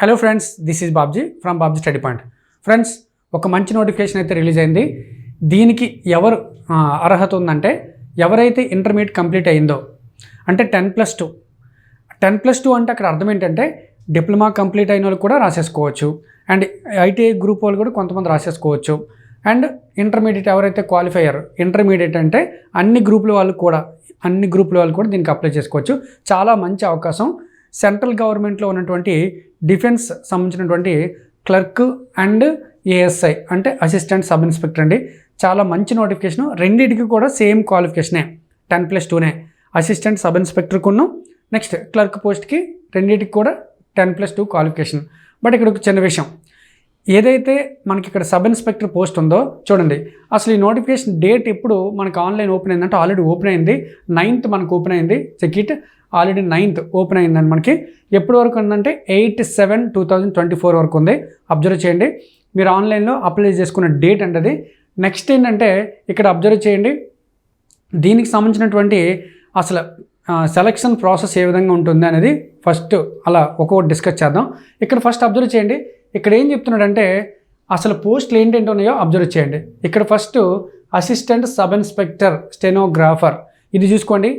Hello friends this is Babji from Babji study point friends ఒక మంచి notification అయితే release అయింది. దీనికి ఎవరు అర్హత ఉందంటే ఎవరైతే ఇంటర్మీడియట్ కంప్లీట్ అయిందో అంటే ten plus two ten plus two అంటే అక్కడ అర్థం ఏంటంటే డిప్లొమా కంప్లీట్ అయిన వాళ్ళు కూడా రాసేసుకోవచ్చు. అండ్ ఐటీఐ గ్రూప్ వాళ్ళు కూడా కొంతమంది రాసేసుకోవచ్చు. అండ్ ఇంటర్మీడియట్ ఎవరైతే క్వాలిఫై అయ్యారు ఇంటర్మీడియట్ అంటే అన్ని గ్రూపుల వాళ్ళు కూడా అన్ని గ్రూపుల వాళ్ళు కూడా దీనికి అప్లై చేసుకోవచ్చు. చాలా మంచి అవకాశం. సెంట్రల్ గవర్నమెంట్లో ఉన్నటువంటి డిఫెన్స్ సంబంధించినటువంటి క్లర్క్ అండ్ ఏఎస్ఐ అంటే అసిస్టెంట్ సబ్ ఇన్స్పెక్టర్ అండి. చాలా మంచి నోటిఫికేషన్. రెండింటికి కూడా సేమ్ క్వాలిఫికేషనే. టెన్ ప్లస్ టూనే. అసిస్టెంట్ సబ్ ఇన్స్పెక్టర్కును. నెక్స్ట్ క్లర్క్ పోస్ట్కి రెండింటికి కూడా ten plus two qualification. But ఇక్కడ ఒక చిన్న విషయం. ఏదైతే మనకి ఇక్కడ సబ్ ఇన్స్పెక్టర్ పోస్ట్ ఉందో చూడండి. అసలు ఈ నోటిఫికేషన్ డేట్ ఎప్పుడు మనకి ఆన్లైన్ ఓపెన్ అయిందంటే ఆల్రెడీ ఓపెన్ అయింది. నైన్త్ మనకు ఓపెన్ అయింది. చెక్ ఆల్రెడీ నైన్త్ ఓపెన్ అయిందండి మనకి. ఎప్పటి వరకు ఉందంటే eight seven two thousand twenty four వరకు ఉంది. అబ్జర్వ్ చేయండి. మీరు ఆన్లైన్లో అప్లై చేసుకున్న డేట్ అంటే అది. నెక్స్ట్ ఏంటంటే ఇక్కడ అబ్జర్వ్ చేయండి. దీనికి సంబంధించినటువంటి అసలు సెలక్షన్ ప్రాసెస్ ఏ విధంగా ఉంటుంది అనేది ఫస్ట్ అలా ఒక్కొక్కటి డిస్కస్ చేద్దాం. ఇక్కడ ఫస్ట్ అబ్జర్వ్ చేయండి. ఇక్కడ ఏం చెప్తున్నాడంటే అసలు పోస్టులు ఏంటేంటి ఉన్నాయో అబ్జర్వ్ చేయండి. ఇక్కడ first assistant sub inspector stenographer ఇది చూసుకోండి.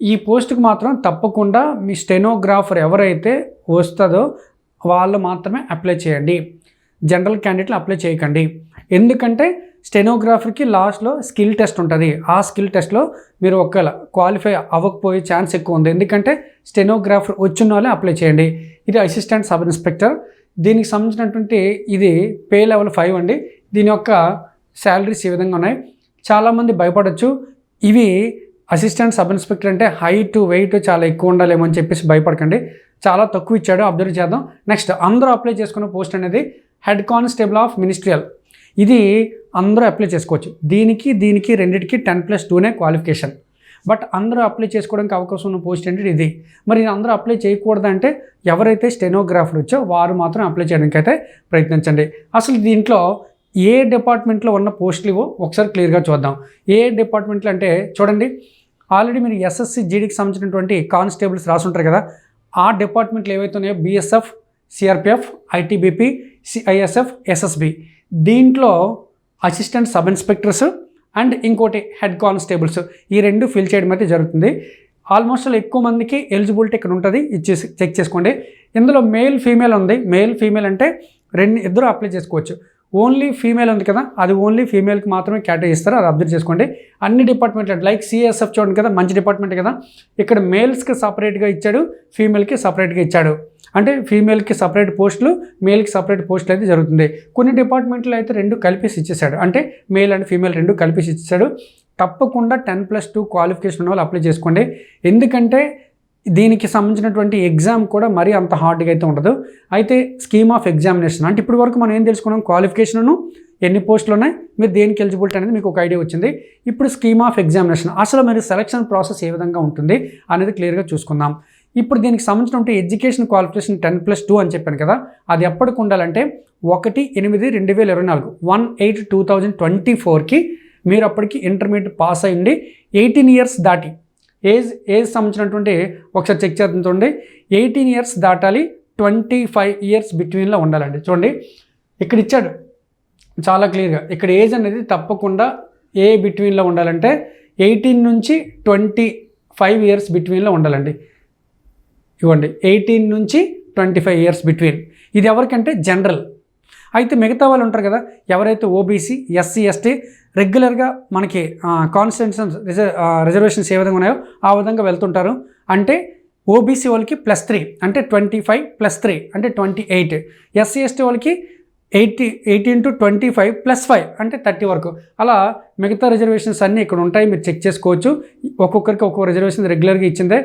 ఈ పోస్ట్కి మాత్రం తప్పకుండా మీ స్టెనోగ్రాఫర్ ఎవరైతే వస్తుందో వాళ్ళు మాత్రమే అప్లై చేయండి. జనరల్ క్యాండిడేట్లు అప్లై చేయకండి. ఎందుకంటే స్టెనోగ్రాఫర్కి లాస్ట్లో స్కిల్ టెస్ట్ ఉంటుంది. ఆ స్కిల్ టెస్ట్లో మీరు ఒకవేళ క్వాలిఫై అవ్వకపోయే ఛాన్స్ ఎక్కువ ఉంది. ఎందుకంటే స్టెనోగ్రాఫర్ వచ్చిన వాళ్ళే అప్లై చేయండి. ఇది అసిస్టెంట్ సబ్ ఇన్స్పెక్టర్. దీనికి సంబంధించినటువంటి ఇది పే లెవెల్ ఫైవ్ అండి. దీని యొక్క శాలరీస్ ఈ విధంగా ఉన్నాయి. చాలామంది భయపడవచ్చు ఇవి అసిస్టెంట్ సబ్ ఇన్స్పెక్టర్ అంటే హైట్ వెయిట్ చాలా ఎక్కువ ఉండాలేమో అని చెప్పేసి భయపడకండి. చాలా తక్కువ ఇచ్చాడు అబ్జర్వ్ చేద్దాం. నెక్స్ట్ అందరూ అప్లై చేసుకున్న పోస్ట్ అనేది హెడ్ కానిస్టేబుల్ ఆఫ్ మినిస్ట్రియల్ ఇది అందరూ అప్లై చేసుకోవచ్చు. దీనికి దీనికి రెండింటికి టెన్ ప్లస్ టూనే క్వాలిఫికేషన్ బట్ అందరూ అప్లై చేసుకోవడానికి అవకాశం ఉన్న పోస్ట్ ఏంటంటే ఇది. మరి అందరూ అప్లై చేయకూడదంటే ఎవరైతే స్టెనోగ్రాఫర్ వచ్చో వారు మాత్రం అప్లై చేయడానికి అయితే ప్రయత్నించండి. అసలు దీంట్లో ఏ డిపార్ట్మెంట్లో ఉన్న పోస్టులు ఇవో? ఒకసారి క్లియర్గా చూద్దాం. ఏ డిపార్ట్మెంట్లు అంటే చూడండి. ఆల్రెడీ మీరు ఎస్ఎస్సి జీడీకి సంబంధించినటువంటి కానిస్టేబుల్స్ రాసుంటారు కదా ఆ డిపార్ట్మెంట్లు ఏవైతే ఉన్నాయో BSF CRPF ITBP CISF SSB. దీంట్లో అసిస్టెంట్ సబ్ ఇన్స్పెక్టర్స్ అండ్ ఇంకోటి హెడ్ కానిస్టేబుల్స్. ఈ రెండు ఫిల్ చేయడం అయితే జరుగుతుంది. ఆల్మోస్ట్ ఎక్కువ మందికి ఎలిజిబిలిటీ ఇక్కడ ఉంటుంది. ఇచ్చేసి చెక్ చేసుకోండి. ఇందులో మేల్ ఫీమేల్ ఉంది. మేల్ ఫీమేల్ అంటే రెండు ఇద్దరు అప్లై చేసుకోవచ్చు. ఓన్లీ ఫీమేల్ ఉంది కదా? అది ఓన్లీ ఫీమేల్కి మాత్రమే కేటగిరీ ఇస్తారు? అది అబ్జర్వ్ చేసుకోండి. అన్ని డిపార్ట్మెంట్లు లైక్ సిఎస్ఎఫ్ చూడండి కదా మంచి డిపార్ట్మెంట్ కదా. ఇక్కడ మేల్స్కి సపరేట్గా ఇచ్చాడు ఫీమేల్కి సపరేట్గా ఇచ్చాడు. అంటే ఫీమేల్కి సపరేట్ పోస్టులు మేల్కి సపరేట్ పోస్టులు అయితే జరుగుతుంది. కొన్ని డిపార్ట్మెంట్లో అయితే రెండు కలిపేసి ఇచ్చేసాడు అంటే మేల్ అండ్ ఫీమేల్ రెండు కలిపేసి ఇచ్చేసాడు తప్పకుండా టెన్ ప్లస్ టూ క్వాలిఫికేషన్ ఉన్న వాళ్ళు అప్లై చేసుకోండి. ఎందుకంటే దీనికి సంబంధించినటువంటి ఎగ్జామ్ కూడా మరీ అంత హార్డ్గా అయితే ఉండదు. అయితే స్కీమ్ ఆఫ్ ఎగ్జామినేషన్ అంటే ఇప్పటి వరకు మనం ఏం తెలుసుకున్నాం? క్వాలిఫికేషన్ను ఎన్ని పోస్టులు ఉన్నాయి? మీరు దేనికి ఎలిజిబిలిటీ అనేది మీకు ఒక ఐడియా వచ్చింది. ఇప్పుడు స్కీమ్ ఆఫ్ ఎగ్జామినేషన్ అసలు మరి సెలక్షన్ ప్రాసెస్ ఏ విధంగా ఉంటుంది అనేది క్లియర్గా చూసుకుందాం. ఇప్పుడు దీనికి సంబంధించినటువంటి education qualification ten plus two అని చెప్పాను కదా అది ఎప్పటికి ఉండాలంటే ఒకటి ఎనిమిది రెండు వేల ఇరవై నాలుగు one eight two thousand twenty ఫోర్కి మీరు అప్పటికి ఇంటర్మీడియట్ పాస్ అయ్యండి ఎయిటీన్ ఇయర్స్ దాటి ఏజ్ ఏజ్ సంబంధించినటువంటి ఒకసారి చెక్ చేద్దాం చూడండి. ఎయిటీన్ ఇయర్స్ దాటాలి ట్వంటీ ఫైవ్ ఇయర్స్ బిట్వీన్లో ఉండాలండి. చూడండి ఇక్కడ ఇచ్చాడు. చాలా క్లియర్గా. ఇక్కడ ఏజ్ అనేది తప్పకుండా ఏ బిట్వీన్లో ఉండాలంటే ఎయిటీన్ నుంచి ట్వంటీ ఫైవ్ ఇయర్స్ బిట్వీన్లో ఉండాలండి. ఇవ్వండి ఎయిటీన్ నుంచి ట్వంటీ ఫైవ్ ఇయర్స్ బిట్వీన్. ఇది ఎవరికంటే జనరల్. అయితే మిగతా వాళ్ళు ఉంటారు కదా ఎవరైతే ఓబీసీ ఎస్సీ ఎస్టీ రెగ్యులర్గా మనకి కాన్స్టిట్యూషన్స్ రిజర్వేషన్స్ ఏ విధంగా ఉన్నాయో ఆ విధంగా వెళ్తుంటారు. అంటే ఓబీసీ వాళ్ళకి ప్లస్ త్రీ అంటే ట్వంటీ ఫైవ్ ప్లస్ త్రీ అంటే ట్వంటీ ఎయిట్. ఎస్సీ ఎస్టీ వాళ్ళకి eighty eighteen to twenty five plus five అంటే థర్టీ వరకు. అలా మిగతా రిజర్వేషన్స్ అన్నీ ఇక్కడ ఉంటాయి మీరు చెక్ చేసుకోవచ్చు. ఒక్కొక్కరికి ఒక్కొక్క రిజర్వేషన్ రెగ్యులర్గా ఇచ్చిందే.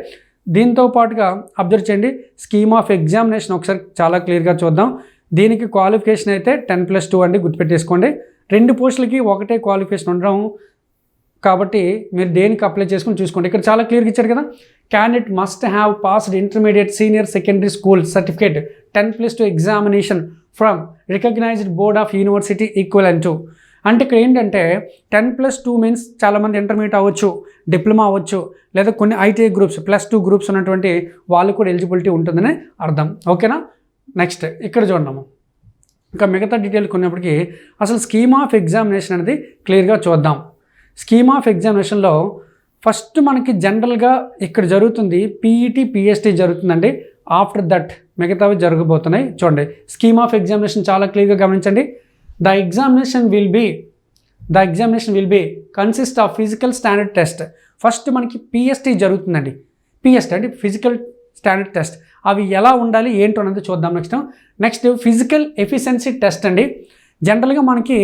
దీంతో పాటుగా అబ్జర్వ్ చేయండి స్కీమ్ ఆఫ్ ఎగ్జామినేషన్ ఒకసారి చాలా క్లియర్గా చూద్దాం. దీనికి క్వాలిఫికేషన్ అయితే టెన్ ప్లస్ టూ అండి గుర్తుపెట్టేసుకోండి. రెండు పోస్టులకి ఒకటే క్వాలిఫికేషన్ ఉండడం కాబట్టి మీరు దేనికి అప్లై చేసుకుని చూసుకోండి. ఇక్కడ చాలా క్లియర్గా ఇచ్చారు కదా candidate must have passed intermediate senior secondary school certificate ten plus two examination from recognised board of university equal to అంటే ఇక్కడ ఏంటంటే టెన్ ప్లస్ టూ మీన్స్ చాలామంది ఇంటర్మీడియట్ అవ్వచ్చు డిప్లొమా అవ్వచ్చు లేదా కొన్ని ITI groups plus two groups ఉన్నటువంటి వాళ్ళు కూడా ఎలిజిబిలిటీ ఉంటుందని అర్థం. ఓకేనా నెక్స్ట్ ఇక్కడ చూడము ఇంకా మిగతా డీటెయిల్ కొన్నప్పటికీ అసలు స్కీమ్ ఆఫ్ ఎగ్జామినేషన్ అనేది క్లియర్గా చూద్దాం. స్కీమ్ ఆఫ్ ఎగ్జామినేషన్లో ఫస్ట్ మనకి జనరల్గా ఇక్కడ జరుగుతుంది పీఈటీ పిఎస్టీ జరుగుతుందండి. ఆఫ్టర్ దట్ మిగతావి జరగబోతున్నాయి. చూడండి స్కీమ్ ఆఫ్ ఎగ్జామినేషన్ చాలా క్లియర్గా గమనించండి. The examination will be the examination will be consist of physical standard test. First మనకి పిఎస్టీ జరుగుతుందండి. పిఎస్టీ అంటే ఫిజికల్ స్టాండర్డ్ టెస్ట్. అవి ఎలా ఉండాలి ఏంటో అనేది చూద్దాం next next physical efficiency test అండి. జనరల్గా మనకి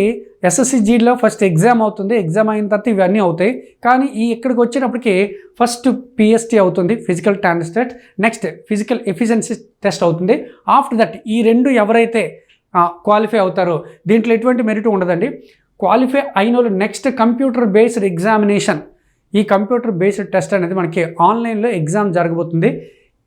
ఎస్ఎస్సి జీలో ఫస్ట్ ఎగ్జామ్ అవుతుంది. ఎగ్జామ్ అయిన తర్వాత ఇవన్నీ అవుతాయి. కానీ ఈ ఇక్కడికి వచ్చేటప్పటికి ఫస్ట్ పిఎస్టీ అవుతుంది physical ట్రాన్స్టేట్ test next physical efficiency test అవుతుంది. ఆఫ్టర్ దట్ ఈ రెండు ఎవరైతే క్వాలిఫై అవుతారో దీంట్లో ఎటువంటి మెరిట్ ఉండదండి. క్వాలిఫై అయిన వాళ్ళు నెక్స్ట్ కంప్యూటర్ బేస్డ్ ఎగ్జామినేషన్ ఈ కంప్యూటర్ బేస్డ్ టెస్ట్ అనేది మనకి ఆన్లైన్లో ఎగ్జామ్ జరగబోతుంది.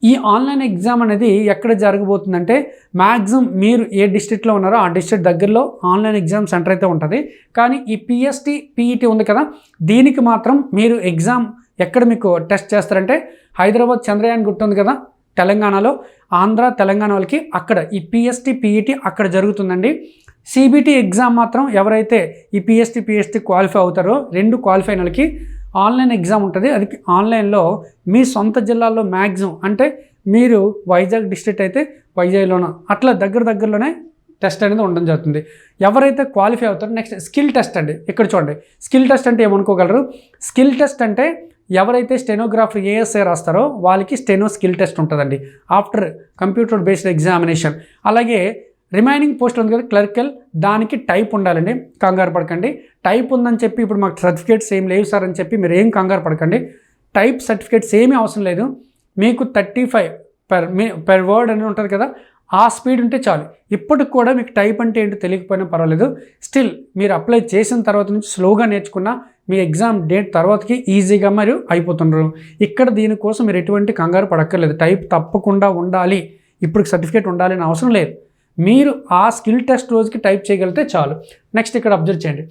ఈ ఆన్లైన్ ఎగ్జామ్ అనేది ఎక్కడ జరగబోతుందంటే మ్యాక్సిమం మీరు ఏ డిస్ట్రిక్ట్లో ఉన్నారో ఆ డిస్ట్రిక్ట్ దగ్గరలో ఆన్లైన్ ఎగ్జామ్ సెంటర్ అయితే ఉంటుంది. కానీ ఈ పిఎస్టీ పీఈటీ ఉంది కదా దీనికి మాత్రం మీరు ఎగ్జామ్ ఎక్కడ మీకు టెస్ట్ చేస్తారంటే హైదరాబాద్ చంద్రయాన్ గుర్తుంది కదా తెలంగాణలో ఆంధ్ర తెలంగాణ వాళ్ళకి అక్కడ ఈ పిఎస్టీ పీఈటీ అక్కడ జరుగుతుందండి. సిబిటి ఎగ్జామ్ మాత్రం ఎవరైతే ఈ పిఎస్టీ పిఎస్టీ క్వాలిఫై అవుతారో రెండు క్వాలిఫైన వాళ్ళకి ఆన్లైన్ ఎగ్జామ్ ఉంటుంది. అది ఆన్లైన్లో మీ సొంత జిల్లాల్లో మ్యాక్సిమం అంటే మీరు వైజాగ్ డిస్ట్రిక్ట్ అయితే వైజాగ్లోనో? అట్లా దగ్గర దగ్గరలోనే టెస్ట్ అనేది ఉండడం జరుగుతుంది. ఎవరైతే క్వాలిఫై అవుతారో నెక్స్ట్ స్కిల్ టెస్ట్ అండి. ఇక్కడ చూడండి. స్కిల్ టెస్ట్ అంటే ఏమనుకోగలరు? స్కిల్ టెస్ట్ అంటే ఎవరైతే స్టెనోగ్రాఫర్ ఏఎస్ఐ రాస్తారో వాళ్ళకి స్టెనో స్కిల్ టెస్ట్ ఉంటుందండి. After computer based examination. అలాగే రిమైనింగ్ పోస్ట్ ఉంది కదా క్లర్కల్ దానికి టైప్ ఉండాలండి. కంగారు పడకండి. టైప్ ఉందని చెప్పి ఇప్పుడు మాకు సర్టిఫికేట్స్ ఏం లేవు సార్ అని చెప్పి మీరు ఏం కంగారు పడకండి. టైప్ సర్టిఫికేట్స్ ఏమీ అవసరం లేదు. మీకు థర్టీ ఫైవ్ పెర్ మీ పెర్ వర్డ్ అని ఉంటుంది కదా ఆ స్పీడ్ ఉంటే చాలు. ఇప్పటికి కూడా మీకు టైప్ అంటే ఏంటో తెలియకపోయినా పర్వాలేదు. స్టిల్ మీరు అప్లై చేసిన తర్వాత నుంచి స్లోగా నేర్చుకున్న మీ ఎగ్జామ్ డేట్ తర్వాతకి ఈజీగా మరియు అయిపోతున్నారు ఇక్కడ దీనికోసం మీరు ఎటువంటి కంగారు పడక్కర్లేదు. టైప్ తప్పకుండా ఉండాలి. ఇప్పుడు సర్టిఫికేట్ ఉండాలి అని అవసరం లేదు. మీరు ఆ స్కిల్ టెస్ట్ రోజుకి టైప్ చేయగలిగితే చాలు. నెక్స్ట్ ఇక్కడ అబ్జర్వ్ చేయండి.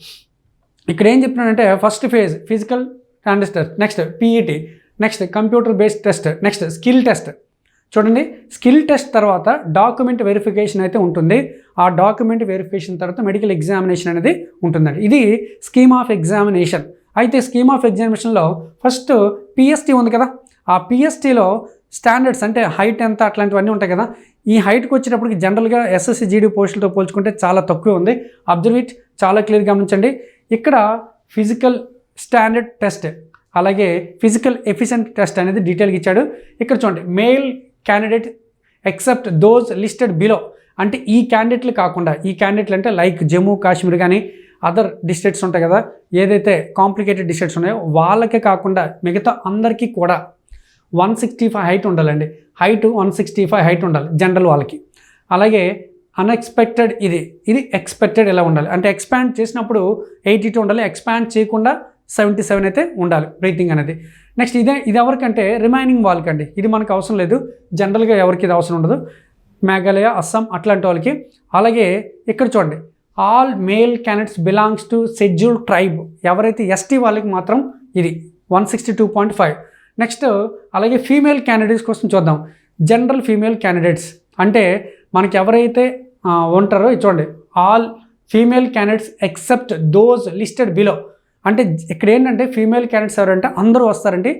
ఇక్కడ ఏం చెప్తున్నానంటే first phase physical standard next PET next computer based test next skill test చూడండి స్కిల్ టెస్ట్ తర్వాత డాక్యుమెంట్ వెరిఫికేషన్ అయితే ఉంటుంది. ఆ డాక్యుమెంట్ వెరిఫికేషన్ తర్వాత మెడికల్ ఎగ్జామినేషన్ అనేది ఉంటుందండి. ఇది స్కీమ్ ఆఫ్ ఎగ్జామినేషన్ అయితే స్కీమ్ ఆఫ్ ఎగ్జామినేషన్లో ఫస్ట్ పిఎస్టీ ఉంది కదా. ఆ పిఎస్టీలో స్టాండర్డ్స్ అంటే హైట్ ఎంత అట్లాంటివన్నీ ఉంటాయి కదా. ఈ హైట్కి వచ్చేటప్పటికి జనరల్గా ఎస్ఎస్సి జీడీ పోస్టులతో పోల్చుకుంటే చాలా తక్కువ ఉంది. అబ్జర్వ్ ఇట్ చాలా క్లియర్ గమనించండి. ఇక్కడ ఫిజికల్ స్టాండర్డ్ టెస్ట్ అలాగే ఫిజికల్ ఎఫిషియెంట్ టెస్ట్ అనేది డీటెయిల్గా ఇచ్చాడు. ఇక్కడ చూడండి male candidate except those listed below. అంటే ఈ క్యాండిడేట్లు కాకుండా ఈ క్యాండిడేట్లు అంటే లైక్ జమ్మూ కాశ్మీర్ కానీ అదర్ డిస్ట్రిక్ట్స్ ఉంటాయి కదా ఏదైతే కాంప్లికేటెడ్ డిస్ట్రిక్ట్స్ ఉన్నాయో వాళ్ళకే కాకుండా మిగతా అందరికీ కూడా వన్ సిక్స్టీ ఫైవ్ హైట్ ఉండాలండి. Height one sixty five height ఉండాలి జనరల్ వాళ్ళకి. అలాగే అన్ఎక్స్పెక్టెడ్ ఇది ఇది ఎక్స్పెక్టెడ్ ఎలా ఉండాలి? అంటే ఎక్స్పాండ్ చేసినప్పుడు ఎయిటీ టూ ఉండాలి ఎక్స్పాండ్ చేయకుండా సెవెంటీ సెవెన్ అయితే ఉండాలి బ్రీతింగ్ అనేది. నెక్స్ట్ ఇదే ఇది ఎవరికంటే రిమైనింగ్ వాళ్ళకండి. ఇది మనకు అవసరం లేదు. జనరల్గా ఎవరికి ఇది అవసరం ఉండదు. మేఘాలయ అస్సాం అట్లాంటి వాళ్ళకి. అలాగే ఇక్కడ చూడండి all male candidates belongs to schedule tribe. ఎవరైతే ఎస్టీ వాళ్ళకి మాత్రం ఇది one sixty two point five. Next అలాగే ఫీమేల్ క్యాండిడేట్స్ కోసం చూద్దాం. జనరల్ ఫీమేల్ క్యాండిడేట్స్ అంటే మనకి ఎవరైతే ఉంటారో చూడండి. All female candidates except those listed below. అంటే ఇక్కడ ఏంటంటే ఫీమేల్ క్యాండిడేట్స్ ఎవరంటే అందరూ వస్తారండి.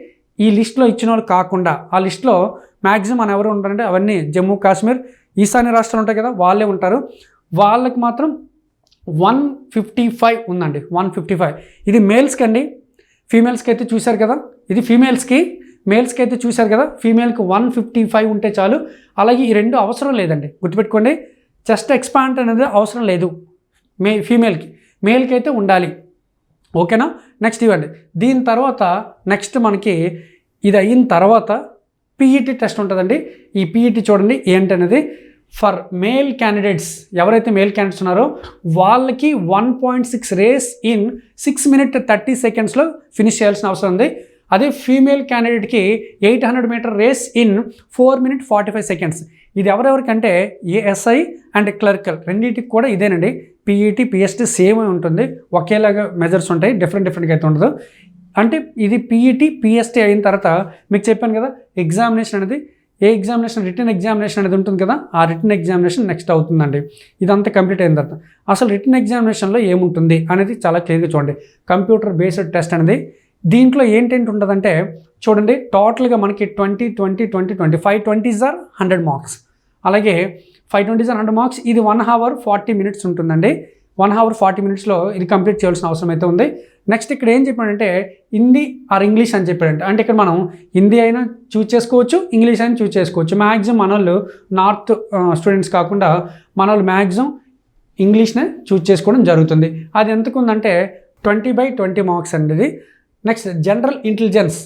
ఈ లిస్ట్లో ఇచ్చిన వాళ్ళు కాకుండా ఆ లిస్ట్లో మ్యాక్సిమం ఎవరు ఉంటారంటే అవన్నీ జమ్మూ కాశ్మీర్ ఈశాన్య రాష్ట్రాలు ఉంటాయి కదా వాళ్ళే ఉంటారు. వాళ్ళకి మాత్రం వన్ ఫిఫ్టీ ఫైవ్ ఉందండి వన్ ఫిఫ్టీ ఫైవ్. ఇది మేల్స్కి అండి. ఫీమేల్స్కి అయితే చూశారు కదా ఇది ఫీమేల్స్కి మేల్స్కి అయితే చూశారు కదా ఫీమేల్కి వన్ ఫిఫ్టీ ఫైవ్ ఉంటే చాలు. అలాగే ఈ రెండు అవసరం లేదండి. గుర్తుపెట్టుకోండి చెస్ట్ ఎక్స్పాంట్ అనేది అవసరం లేదు. మే ఫీమేల్కి మేల్కి అయితే ఉండాలి. ఓకేనా? నెక్స్ట్ ఇవ్వండి. దీని తర్వాత నెక్స్ట్ మనకి ఇది అయిన తర్వాత పీఈటీ టెస్ట్ ఉంటుందండి. ఈ పీఈటీ చూడండి ఏంటనేది? ఫర్ మేల్ క్యాండిడేట్స్ ఎవరైతే మేల్ క్యాండిడేట్స్ ఉన్నారో వాళ్ళకి one point six race in six minute thirty సెకండ్స్లో ఫినిష్ చేయాల్సిన అవసరం ఉంది. అదే female క్యాండిడేట్కి eight hundred metre race in four minute forty five seconds ఇది ఎవరెవరికంటే ఏఎస్ఐ అండ్ క్లర్కల్ రెండింటికి కూడా ఇదేనండి. పీఈటీ పిఎస్టీ సేమ్ ఉంటుంది. ఒకేలాగా మెజర్స్ ఉంటాయి. డిఫరెంట్ డిఫరెంట్గా అయితే ఉండదు. అంటే ఇది పీఈటీ పిఎస్టీ అయిన తర్వాత మీకు చెప్పాను కదా ఎగ్జామినేషన్ అనేది ఏ ఎగ్జామినేషన్ రిటర్న్ ఎగ్జామినేషన్ అనేది ఉంటుంది కదా ఆ రిటర్న్ ఎగ్జామినేషన్ నెక్స్ట్ అవుతుందండి. ఇదంతా కంప్లీట్ అయిన తర్వాత. అసలు రిటర్న్ ఎగ్జామినేషన్లో ఏముంటుంది అనేది చాలా క్లియర్గా చూడండి. కంప్యూటర్ బేస్డ్ టెస్ట్ అనేది దీంట్లో ఏంటేంటి ఉంటుందంటే చూడండి టోటల్గా మనకి twenty twenty twenty twenty five twenties or hundred marks. అలాగే five twenties or hundred marks ఇది వన్ అవర్ ఫార్టీ మినిట్స్ ఉంటుందండి. వన్ అవర్ ఫార్టీ మినిట్స్లో ఇది కంప్లీట్ చేయాల్సిన అవసరం అయితే ఉంది. నెక్స్ట్ ఇక్కడ ఏం చెప్పాడంటే హిందీ ఆర్ ఇంగ్లీష్ అని చెప్పాడంటే. అంటే ఇక్కడ మనం హిందీ అయినా చూజ్ చేసుకోవచ్చు ఇంగ్లీష్ అయినా చూస్ చేసుకోవచ్చు. మ్యాక్సిమం మన వాళ్ళు నార్త్ స్టూడెంట్స్ కాకుండా మన వాళ్ళు మ్యాక్సిమం ఇంగ్లీష్నే చూజ్ చేసుకోవడం జరుగుతుంది. అది ఎంతకుందంటే ట్వంటీ బై ట్వంటీ మార్క్స్ అండి ఇది. Next general intelligence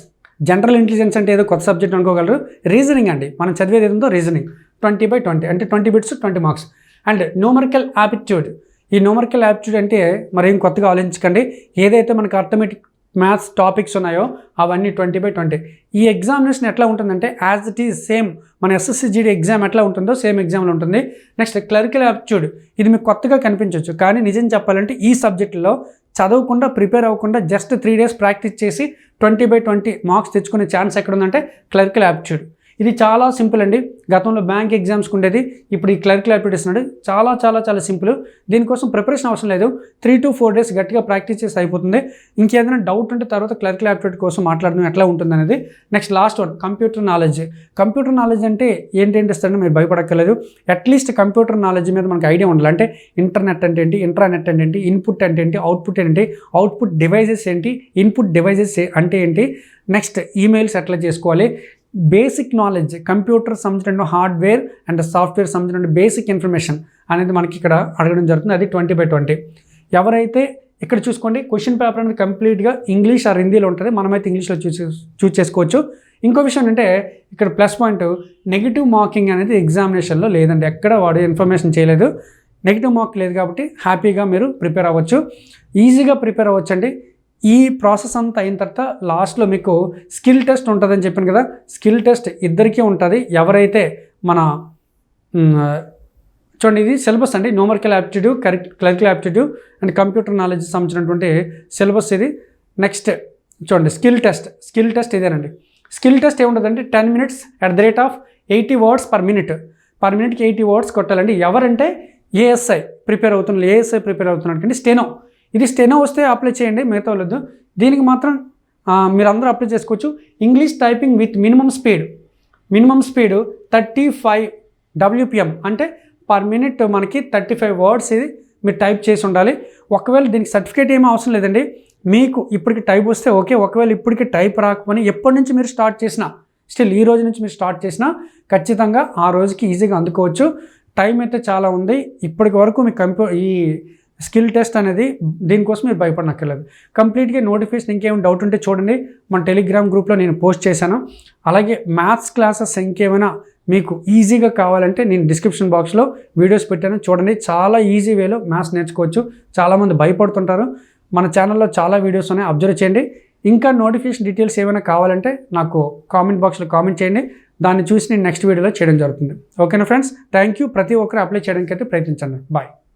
general intelligence అంటే ఏదో కొత్త సబ్జెక్ట్ అనుకోగలరు. రీజనింగ్ అండి. మనం చదివేది ఏదో రీజనింగ్ ట్వంటీ బై ట్వంటీ అంటే twenty bits twenty marks and numerical aptitude ఈ న్యూమరికల్ యాప్టిట్యూడ్ అంటే మరేం కొత్తగా ఆలోచించకండి. ఏదైతే మనకు అర్థమెటిక్ మ్యాథ్స్ టాపిక్స్ ఉన్నాయో అవన్నీ ట్వంటీ బై ట్వంటీ ఈ ఎగ్జామినేషన్ ఎట్లా ఉంటుందంటే యాజ్ ఇట్ ఈజ్ సేమ్ మన S S C G D exam ఎట్లా ఉంటుందో సేమ్ ఎగ్జామ్లో ఉంటుంది. నెక్స్ట్ క్లరికల్ యాప్టిట్యూడ్ ఇది మీకు కొత్తగా కనిపించవచ్చు కానీ నిజం చెప్పాలంటే ఈ సబ్జెక్టులో చదవకుండా ప్రిపేర్ అవ్వకుండా జస్ట్ త్రీ డేస్ ప్రాక్టీస్ చేసి ట్వంటీ బై ట్వంటీ మార్క్స్ తెచ్చుకునే ఛాన్స్ ఎక్కడ ఉందంటే క్లర్కల్ యాప్టిట్యూడ్ ఇది చాలా సింపుల్ అండి. గతంలో బ్యాంక్ ఎగ్జామ్స్కి ఉండేది. ఇప్పుడు ఈ క్లర్క్ యాప్టిట్యూడ్స్ చాలా చాలా చాలా సింపుల్. దీనికోసం ప్రిపరేషన్ అవసరం లేదు. త్రీ టు ఫోర్ డేస్ గట్టిగా ప్రాక్టీస్ చేసి అయిపోతుంది. ఇంకేదైనా డౌట్ ఉంటే తర్వాత క్లర్క్ యాప్టిట్యూడ్ కోసం మాట్లాడడం ఎట్లా ఉంటుంది అనేది next last one computer knowledge. Computer knowledge అంటే ఏంటేంటి ఇస్తారని మీరు భయపడక్కర్లేదు. అట్లీస్ట్ కంప్యూటర్ నాలెడ్జ్ మీద మనకు ఐడియా ఉండాలి. అంటే ఇంటర్నెట్ అంటే ఏంటి ఇంట్రానెట్ అంటే ఏంటి ఇన్పుట్ అంటే ఏంటి అవుట్పుట్ ఏంటి అవుట్పుట్ డివైజెస్ ఏంటి ఇన్పుట్ డివైజెస్ అంటే ఏంటి నెక్స్ట్ ఈమెయిల్స్ ఎట్లా చేసుకోవాలి బేసిక్ నాలెడ్జ్ కంప్యూటర్ సంబంధించిన హార్డ్వేర్ అండ్ సాఫ్ట్వేర్ సంబంధించిన బేసిక్ ఇన్ఫర్మేషన్ అనేది మనకి ఇక్కడ అడగడం జరుగుతుంది. అది ట్వంటీ బై ట్వంటీ ఎవరైతే ఇక్కడ చూసుకోండి క్వశ్చన్ పేపర్ అనేది కంప్లీట్గా ఇంగ్లీష్ ఆర్ హిందీలో ఉంటుంది. మనమైతే ఇంగ్లీష్లో చూసి చూస్ చేసుకోవచ్చు. ఇంకో విషయం అంటే ఇక్కడ ప్లస్ పాయింట్ నెగిటివ్ మార్కింగ్ అనేది ఎగ్జామినేషన్లో లేదండి. ఎక్కడ వాడు ఇన్ఫర్మేషన్ చేయలేదు. నెగిటివ్ మార్క్ లేదు కాబట్టి హ్యాపీగా మీరు ప్రిపేర్ అవ్వచ్చు. ఈజీగా ప్రిపేర్ అవ్వచ్చండి. ఈ ప్రాసెస్ అంతా అయిన తర్వాత లాస్ట్లో మీకు స్కిల్ టెస్ట్ ఉంటుందని చెప్పాను కదా స్కిల్ టెస్ట్ ఇద్దరికీ ఉంటుంది. ఎవరైతే మన చూడండి ఇది సిలబస్ అండి. Numerical aptitude correct clerical aptitude and computer knowledge సంబంధించినటువంటి సిలబస్ ఇది. నెక్స్ట్ చూడండి స్కిల్ టెస్ట్. స్కిల్ టెస్ట్ ఇదేనండి. స్కిల్ టెస్ట్ ఏముంటుందంటే ten minutes at the rate of eighty words per minute per మినిట్కి eighty words కొట్టాలండి. ఎవరంటే ఏఎస్ఐ ప్రిపేర్ అవుతున్నారు ASI prepare అవుతున్నాడు కానీ స్టెనో ఇది స్టెనో వస్తే అప్లై చేయండి మిగతా వాళ్ళదు దీనికి మాత్రం మీరు అందరూ అప్లై చేసుకోవచ్చు. English typing with minimum speed minimum speed thirty five WPM అంటే పర్ మినిట్ మనకి థర్టీ ఫైవ్ వర్డ్స్ ఇది మీరు టైప్ చేసి ఉండాలి. ఒకవేళ దీనికి సర్టిఫికేట్ ఏమీ అవసరం లేదండి. మీకు ఇప్పటికి టైప్ వస్తే ఓకే ఒకవేళ ఇప్పటికి టైప్ రాకపోయినా ఎప్పటి నుంచి మీరు స్టార్ట్ చేసినా స్టిల్ ఈ రోజు నుంచి మీరు స్టార్ట్ చేసినా ఖచ్చితంగా ఆ రోజుకి ఈజీగా అందుకోవచ్చు. టైం అయితే చాలా ఉంది. ఇప్పటికి వరకు మీ కంప్యూ ఈ స్కిల్ టెస్ట్ అనేది దీనికోసం మీరు భయపడనక్కర్లేదు. కంప్లీట్గా నోటిఫికేషన్ ఇంకేమైనా డౌట్ ఉంటే చూడండి. మన టెలిగ్రామ్ గ్రూప్లో నేను పోస్ట్ చేశాను. అలాగే మ్యాథ్స్ క్లాసెస్ ఇంకేమైనా మీకు ఈజీగా కావాలంటే నేను డిస్క్రిప్షన్ బాక్స్లో వీడియోస్ పెట్టాను. చూడండి. చాలా ఈజీ వేలో మ్యాథ్స్ నేర్చుకోవచ్చు. చాలామంది భయపడుతుంటారు. మన ఛానల్లో చాలా వీడియోస్ ఉన్నాయి. అబ్జర్వ్ చేయండి. ఇంకా నోటిఫికేషన్ డీటెయిల్స్ ఏమైనా కావాలంటే నాకు కామెంట్ బాక్స్లో కామెంట్ చేయండి. దాన్ని చూసి నేను నెక్స్ట్ వీడియోలో చేయడం జరుగుతుంది. ఓకేనా ఫ్రెండ్స్? థ్యాంక్ యూ ప్రతి ఒక్కరు అప్లై చేయడానికి అయితే ప్రయత్నించండి. బాయ్.